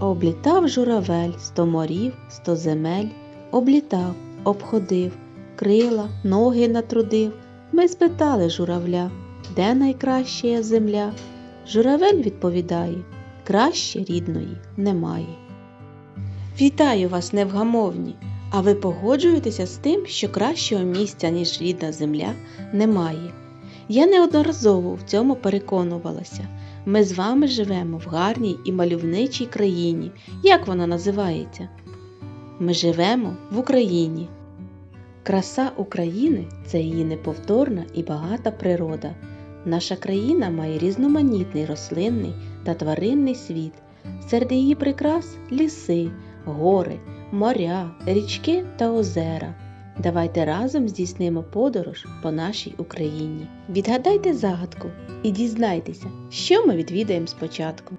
Облітав журавель сто морів, сто земель, облітав, обходив, крила, ноги натрудив. Ми спитали журавля, де найкраща земля. Журавель відповідає, краще рідної немає. Вітаю вас, невгамовні! А ви погоджуєтеся з тим, що кращого місця, ніж рідна земля, немає. Я неодноразово в цьому переконувалася. Ми з вами живемо в гарній і мальовничій країні. Як вона називається? Ми живемо в Україні. Краса України це її неповторна і багата природа. Наша країна має різноманітний рослинний та тваринний світ. Серед її прикрас ліси, гори, моря, річки та озера. Давайте разом здійснимо подорож по нашій Україні. Відгадайте загадку і дізнайтеся, що ми відвідаємо спочатку.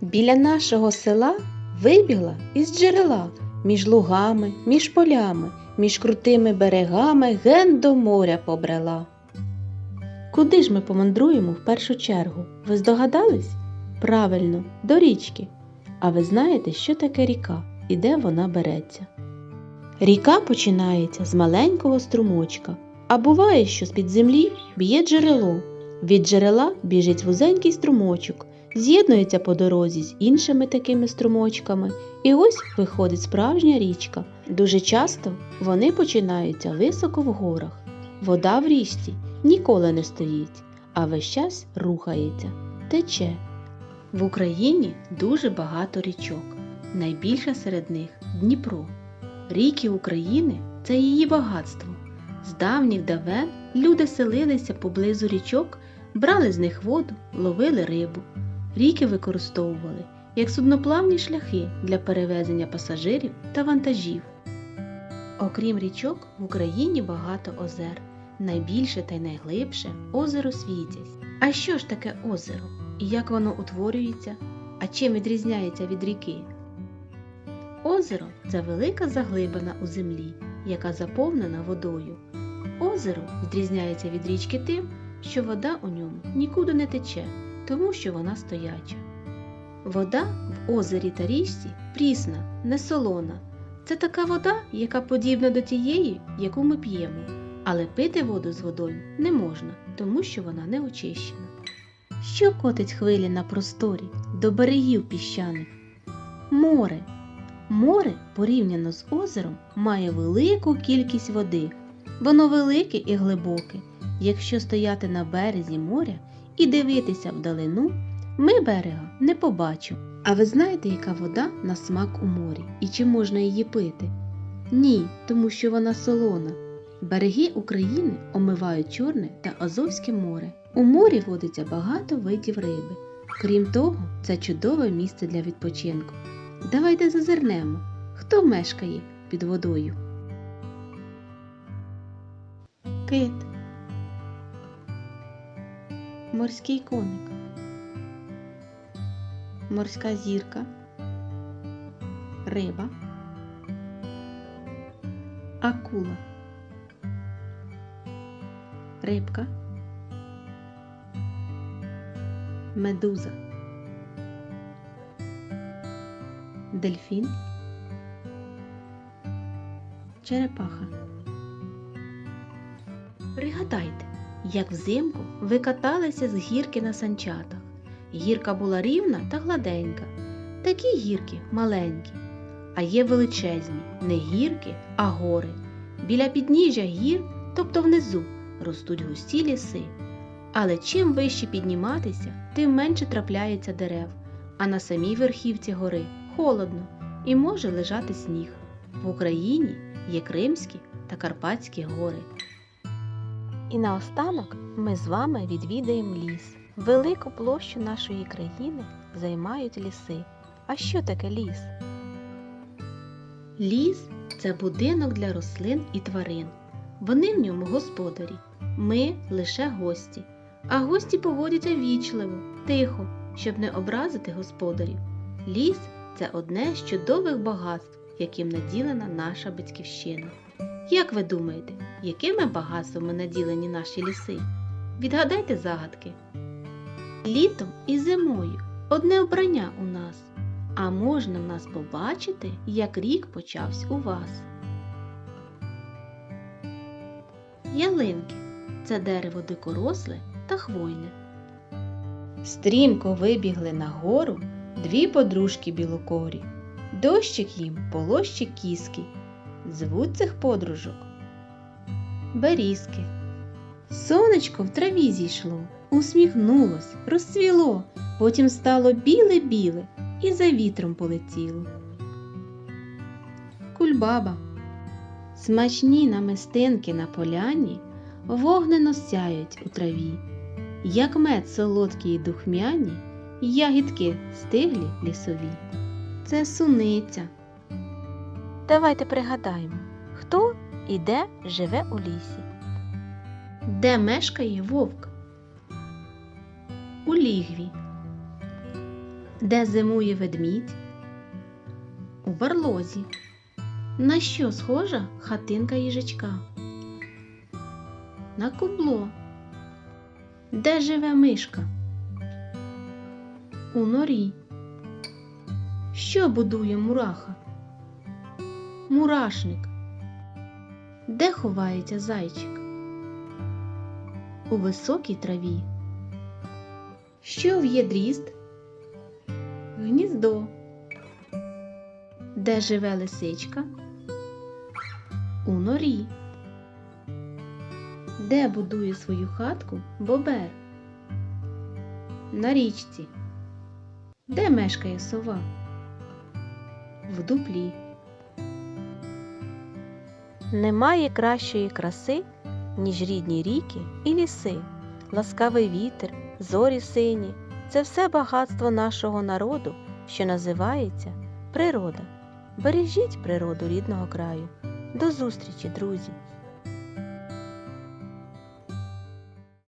Біля нашого села вибігла із джерела між лугами, між полями, між крутими берегами ген до моря побрела. Куди ж ми помандруємо в першу чергу? Ви здогадались? Правильно, до річки. А ви знаєте, що таке ріка і де вона береться? Ріка починається з маленького струмочка, а буває, що з-під землі б'є джерело. Від джерела біжить вузенький струмочок, з'єднується по дорозі з іншими такими струмочками, і ось виходить справжня річка. Дуже часто вони починаються високо в горах. Вода в річці ніколи не стоїть, а весь час рухається, тече. В Україні дуже багато річок. Найбільша серед них Дніпро. Ріки України це її багатство. З давніх давен люди селилися поблизу річок, брали з них воду, ловили рибу. Ріки використовували як судноплавні шляхи для перевезення пасажирів та вантажів. Окрім річок, в Україні багато озер. Найбільше та й найглибше озеро Світязь. А що ж таке озеро? І як воно утворюється? А чим відрізняється від ріки? Озеро це велика заглибина у землі, яка заповнена водою. Озеро відрізняється від річки тим, що вода у ньому нікуди не тече, тому що вона стояча. Вода в озері та річці прісна, не солона. Це така вода, яка подібна до тієї, яку ми п'ємо, але пити воду з водою не можна, тому що вона не очищена. Що котить хвилі на просторі до берегів піщаних? Море. Море, порівняно з озером, має велику кількість води. Воно велике і глибоке. Якщо стояти на березі моря і дивитися вдалину, ми берега не побачимо. А ви знаєте, яка вода на смак у морі і чи можна її пити? Ні, тому що вона солона. Береги України омивають Чорне та Азовське море. У морі водиться багато видів риби. Крім того, це чудове місце для відпочинку. Давайте зазирнемо, хто мешкає під водою. Кит. Морський коник. Морська зірка. Риба. Акула. Рибка. Медуза. Дельфін. Черепаха. Пригадайте, як взимку ви каталися з гірки на санчатах. Гірка була рівна та гладенька. Такі гірки маленькі, а є величезні, не гірки, а гори. Біля підніжжя гір, тобто внизу, ростуть густі ліси. Але чим вище підніматися, тим менше трапляється дерев, а на самій верхівці гори холодно і може лежати сніг. В Україні є Кримські та Карпатські гори. І наостанок ми з вами відвідаємо ліс. Велику площу нашої країни займають ліси. А що таке ліс? Ліс це будинок для рослин і тварин. Вони в ньому господарі. Ми лише гості. А гості поводяться вічливо, тихо, щоб не образити господарів. Ліс це одне з чудових багатств, яким наділена наша батьківщина. Як ви думаєте, якими багатствами наділені наші ліси? Відгадайте загадки. Літом і зимою одне вбрання у нас, А можна в нас побачити, як рік почався у вас? Ялинки це дерево дикоросле та хвойне. Стрімко вибігли на гору дві подружки білокорі. Дощик їм полощик кіски. Звуть цих подружок Берізки. Сонечко в траві зійшло, усміхнулось, розцвіло, потім стало біле-біле і за вітром полетіло. Кульбаба. Смачні намистинки на поляні вогнено сяють у траві, як мед солодкі й духмяні, ягідки стиглі лісові. Це суниця. Давайте пригадаємо, хто і де живе у лісі. Де мешкає вовк? У лігві. Де зимує ведмідь? У барлозі. На що схожа хатинка їжачка? На кубло. Де живе мишка? У норі. Що будує мураха? Мурашник. Де ховається зайчик? У високій траві. Що в'є дрізд? Гніздо. Де живе лисичка? У норі. Де будує свою хатку бобер? На річці. Де мешкає сова? В дуплі. Немає кращої краси, ніж рідні ріки і ліси, ласкавий вітер, зорі сині це все багатство нашого народу, що називається природа. Бережіть природу рідного краю. До зустрічі, друзі!